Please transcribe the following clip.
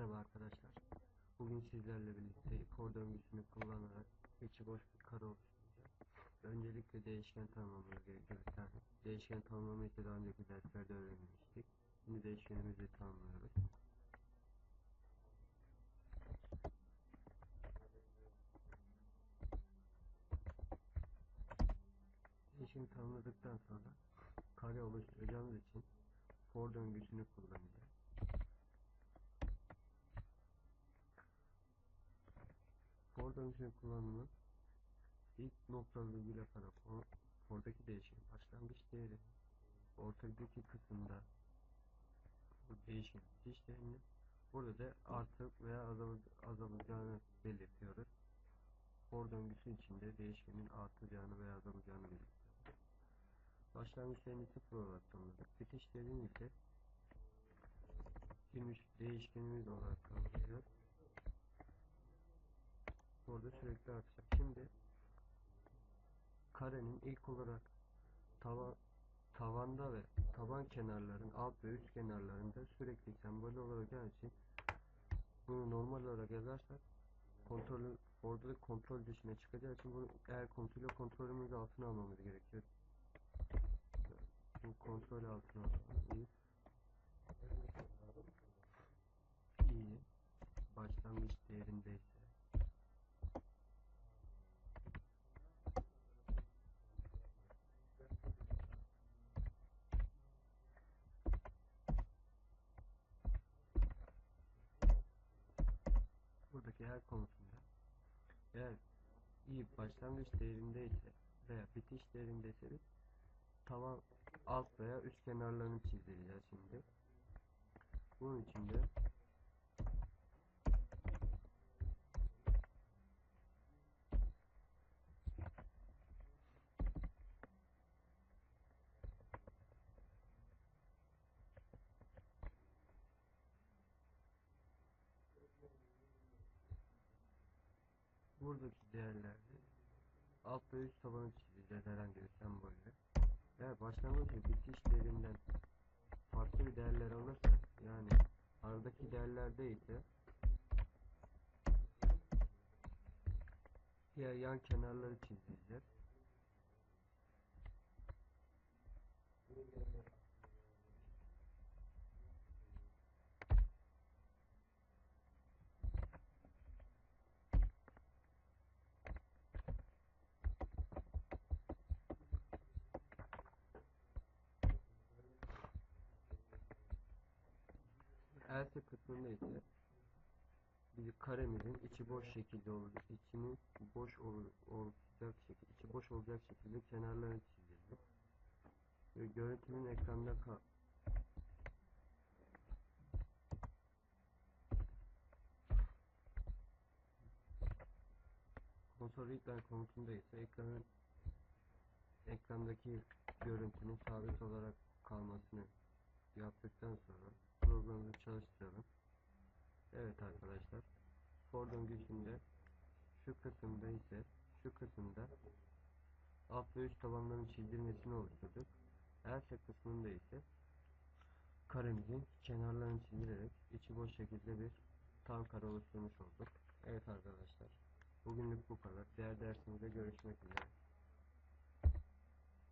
Merhaba arkadaşlar. Bugün sizlerle birlikte for döngüsünü kullanarak içi boş bir kare oluşturacağız. Öncelikle değişken tanımlamamız gerekiyor. Değişken tanımlama ise daha önceki derslerde öğrenmiştik. Şimdi değişkenimizi tanımlıyoruz. Değişkeni tanımladıktan sonra kare oluşturacağımız için for döngüsünü kullanacağız. For döngüsünün kullanımı ilk noktalı virgül yaparak o oradaki değişken başlangıç değeri ortadaki kısımda bu değişken bitiş değerini burada da artıp veya azal, azalacağını belirtiyoruz. For döngüsü içinde değişkenin artacağını veya azalacağını belirtiyoruz. Başlangıç değerini sıfır olarak tanımladık. Bitiş değerini ise 23 değişkenimiz olarak tanımlıyoruz. Burada sürekli artacak. Şimdi karenin ilk olarak tava, tavanda ve taban kenarların alt ve üst kenarlarında sürekli sembol olacağı için bunu normal olarak yazarsak kontrol orada da kontrol dışına çıkacağı için bunu eğer kontrolü kontrolümüz altına almamız gerekiyor. Bu kontrol altına almalıyız. Her konusunda eğer iyi başlangıç değerindeyse veya bitiş değerindeyse biz tavan alt veya üst kenarlarını çizdireceğiz şimdi. Bunun için de buradaki değerlerde alt ve üst tabanı çizeceğiz herhangi bir sembolle. Eğer başlangıç ve bitiş değerinden farklı bir değerler alırsa yani aradaki değerlerde ise diğer yan kenarları çizeceğiz. Else kısmında ise bir karemizin içi boş şekilde olacak, içinin boş ol, olacak şekilde, içi boş olacak şekilde kenarlarını çizeceğiz. Ve görüntünün ekranda ka Konsol ekran komutunda ise ekranın ekrandaki görüntünün sabit olarak kalmasını yaptıktan sonra programımızı çalıştıralım. Evet arkadaşlar. For döngüsünde şu kısımda ise şu kısımda alt ve üst tabanların çizilmesini oluşturduk. Else kısmında ise karemizin kenarlarını çizilerek içi boş şekilde bir tam kare oluşturmuş olduk. Evet arkadaşlar. Bugünlük bu kadar. Diğer dersimizde görüşmek üzere.